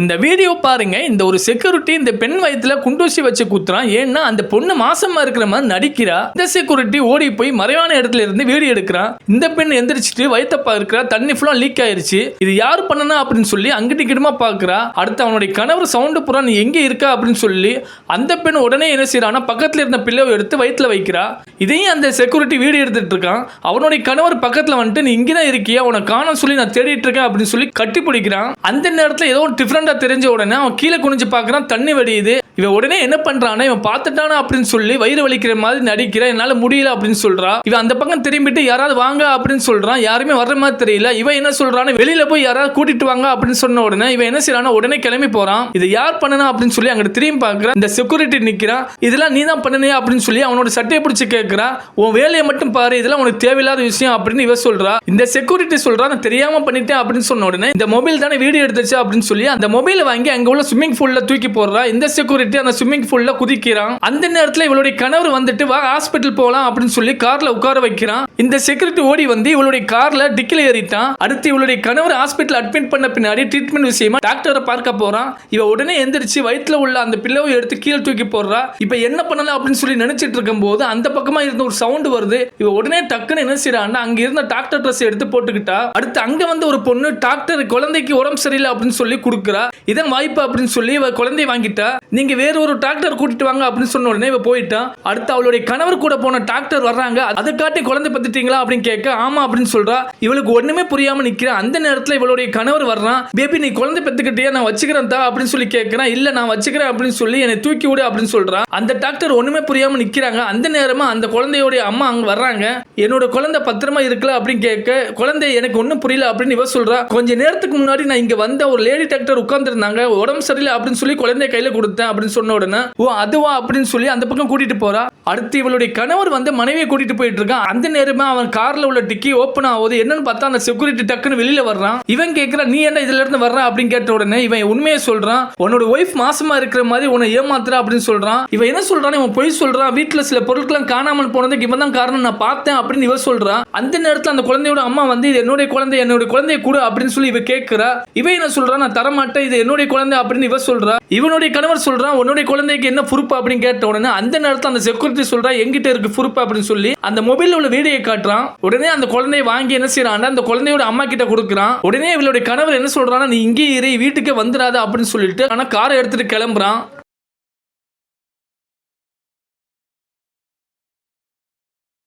இந்த வீடியோ பாருங்க. இந்த ஒரு செக்யூரிட்டி இந்த பெண் வயித்துல குண்டூசி வச்சு குத்துறான். ஏன்னா அந்த பொண்ணு மாசமா இருக்கிற மாதிரி நடிக்கிறா. இந்த செக்யூரிட்டி ஓடி போய் மறைவான இடத்துல இருந்து வீடியோ எடுக்கிறான். இந்த பெண் எந்திரிச்சிட்டு வயத்தை பார்க்கிறா. தண்ணி ஃபுல்லா லீக் ஆயிருச்சு. இது யார் பண்ணனா அப்படின்னு சொல்லி அங்கிட்டு கிட்டமா பாக்குறா. அடுத்து அவனுடைய கணவர் சவுண்டு புறா நீ எங்க இருக்கா அப்படின்னு சொல்லி அந்த பெண் உடனே என்ன செய்யறான்னா பக்கத்துல இருந்த பிள்ளைவை எடுத்து வயித்துல வைக்கிறா. இதையும் அந்த செக்யூரிட்டி வீடியோ எடுத்துட்டு இருக்கான். அவனுடைய கணவர் பக்கத்துல வந்துட்டு நீ இங்கதான் இருக்கியா? உன காணோம் சொல்லி நான் தேடிட்டு இருக்கேன் அப்படின்னு சொல்லி கட்டி பிடிக்கிறான் அந்த நேரத்துல ஏதோ ஒரு தெரிஞ்ச உடனே அவன் கீழே குனிஞ்சு பார்க்குறான் தண்ணி வடியுது. இவன் உடனே என்ன பண்றானா இவன் பார்த்துட்டானா அப்படின்னு சொல்லி வயிறு வலிக்கிற மாதிரி நடிக்கிறான் என்னால முடியல அப்படின்னு சொல்றா. இவன் அந்த பக்கம் திரும்பிட்டு யாராவது வாங்க அப்படின்னு சொல்றான். யாருமே வர்ற மாதிரி தெரியல. இவன் என்ன சொல்றான்னு வெளியில போய் யாராவது கூட்டிட்டு வாங்க அப்படின்னு சொன்ன உடனே இவன் என்ன செய்யறானா உடனே கிளம்பி போறான். இது யார் பண்ணனா? அப்படின்னு சொல்லி அங்கிட்ட திரும்பி பார்க்கறான். இந்த செக்யூரிட்டி நிக்கிறான் இதெல்லாம் நீ தான் பண்ணனே அப்படின்னு சொல்லி அவனோட சட்டையை பிடிச்சி கேட்கிறான் உன் வேலையை மட்டும் பாரு. இதெல்லாம் உனக்கு தேவையில்லாத விஷயம் அப்படின்னு இவ சொல்றா. இந்த செக்யூரிட்டி சொல்றா நான் தெரியாம பண்ணிட்டேன் அப்படின்னு சொன்ன உடனே இந்த மொபைல் தானே வீடியோ எடுத்துச்சு அப்படின்னு சொல்லி அந்த மொபைலை வாங்கி அங்க உள்ள ஸ்விம்மிங் பூல்ல தூக்கி போடுறா. இந்த செக்யூரிட்டி அந்த ஸ்விம்மிங் பூல்ல குதிக்கிறான். அந்த நேரத்துல இவளுடைய கணவர் வந்துட்டு வா ஹாஸ்பிட்டல் போகலாம் அப்படின்னு சொல்லி கார்ல உட்கார வைக்கிறான். இந்த செக்யூரிட்டி ஓடி வந்து இவளுடைய கார்ல டிக்கில ஏறிட்டான். அடுத்து இவளுடைய கணவர் ஹாஸ்பிட்டல் அட்மிட் பண்ண பின்னாடி ட்ரீட்மெண்ட் விஷயமா டாக்டரை பார்க்க போறான். இவ உடனே எந்திரிச்சு வயிற்றுல உள்ள அந்த பிள்ளவை எடுத்து கீழே தூக்கி போடுறா. இப்ப என்ன பண்ணலாம் அப்படின்னு சொல்லி நினைச்சிட்டு இருக்கும்போது அந்த பக்கமா இருந்த ஒரு சவுண்ட் வருது. இவ உடனே டக்குன்னு என்ன செய்யறான்னா அங்க இருந்த டாக்டர் ட்ரெஸ் எடுத்து போட்டுக்கிட்டா. அடுத்து அங்க வந்து ஒரு பொண்ணு டாக்டர் குழந்தைக்கு உடம்பு சரியில்லை அப்படின்னு சொல்லி கொடுக்குறா. இதன் வாய்ப்பு அப்படின்னு சொல்லி இவ குழந்தை வாங்கிட்டா. நீங்க வேற ஒரு டாக்டர் கூட்டிட்டு வாங்க அப்படின்னு சொன்ன உடனே இவ போயிட்டான் அடுத்து அவளுடைய கணவர் கூட போன டாக்டர் வர்றாங்க. அதை காட்டி குழந்தை பத்துட்டீங்களா அப்படின்னு கேட்க ஆமா அப்படின்னு சொல்றா. இவளுக்கு ஒண்ணுமே புரியாம நிக்கிறா. அந்த நேரத்துல இவளுடைய கணவர் வர்றான் பேபி நீ குழந்தை பெத்துக்கிட்டியா? நான் வச்சுக்கிறேன் தா அப்படின்னு சொல்லி கேட்கறான் இல்ல நான் வச்சுக்கிறேன் அப்படின்னு சொல்லி என்னை தூக்கி விடு அப்படின்னு சொல்றான் அந்த டாக்டர் ஒண்ணுமே புரியாம நிக்கிறாங்க. அந்த நேரமா அந்த குழந்தையுடைய அம்மா அங்க வர்றாங்க. என்னோட குழந்தை பத்திரமா இருக்கல? அப்படின்னு கேட்க குழந்தை எனக்கு ஒண்ணும் புரியல அப்படின்னு இவ சொல்றா. கொஞ்ச நேரத்துக்கு முன்னாடி நான் இங்க வந்த ஒரு லேடி டாக்டர் உட்கார்ந்துருந்தாங்க. உடம்பு சரியில்லை அப்படின்னு சொல்லி குழந்தைய கையில கொடுத்தேன் அப்படின்னு சொன்ன உடனே ஓ அதுவா? அப்படின்னு சொல்லி அந்த பக்கம் கூட்டிட்டு போறா. அடுத்து இவளுடைய கணவர் வந்து மனைவியை கூட்டிட்டு போயிட்டு இருக்கான். அந்த நேரமே அவன் கார்ல உள்ள டிக்கி ஓப்பன் ஆகுது என்னன்னு பார்த்தா அந்த செக்யூரிட்டி டக்குன்னு வெளியில வர்றான். இவன் கேட்கறான் நீ என்ன இதுல இருந்து வர்ற? அப்படின்னு கேட்ட உடனே இவன் உண்மையை சொல்றான். உன்னோட ஒய்ஃப் மாசமா இருக்கிற மாதிரி உன்னை ஏமாத்துற அப்படின்னு சொல்றான். இவன் என்ன சொல்றான்? இவன் பொய் சொல்றான். வீட்டுல சில பொருட்கள் காணாமல் போனதுக்கு இவன் தான் காரணம். நான் பார்த்தேன் அப்படின்னு இவன் சொல்றான். அந்த நேரத்துல அந்த குழந்தையோட அம்மா வந்து இது என்னுடைய குழந்தை என்னுடைய குழந்தைய கூட அப்படின்னு சொல்லி இவ கேட்கிறா இவன் என்ன சொல்றான் நான் தரமாட்டேன். இது என்னுடைய குழந்தை அப்படின்னு இவன் சொல்றா. இவனுடைய கணவர் சொல்றான் உன்னுடைய குழந்தைக்கு என்ன பொறுப்பு அப்படின்னு கேட்ட உடனே அந்த நேரத்தில் அந்த செக்யூரிட்டி சொல்றா எங்கிட்ட இருக்கு பொறுப்பு அப்படின்னு சொல்லி அந்த மொபைலில் உள்ள வீடியோ காட்டுறான். உடனே அந்த குழந்தைய வாங்கி என்ன செய்யறான் அந்த குழந்தையோட அம்மா கிட்ட கொடுக்குறான். உடனே இவளுடைய கணவர் என்ன சொல்றான்னா நீ இங்கே இரு வீட்டுக்கே வந்துடாத அப்படின்னு சொல்லிட்டு ஆனா காரை எடுத்துட்டு கிளம்புறான்.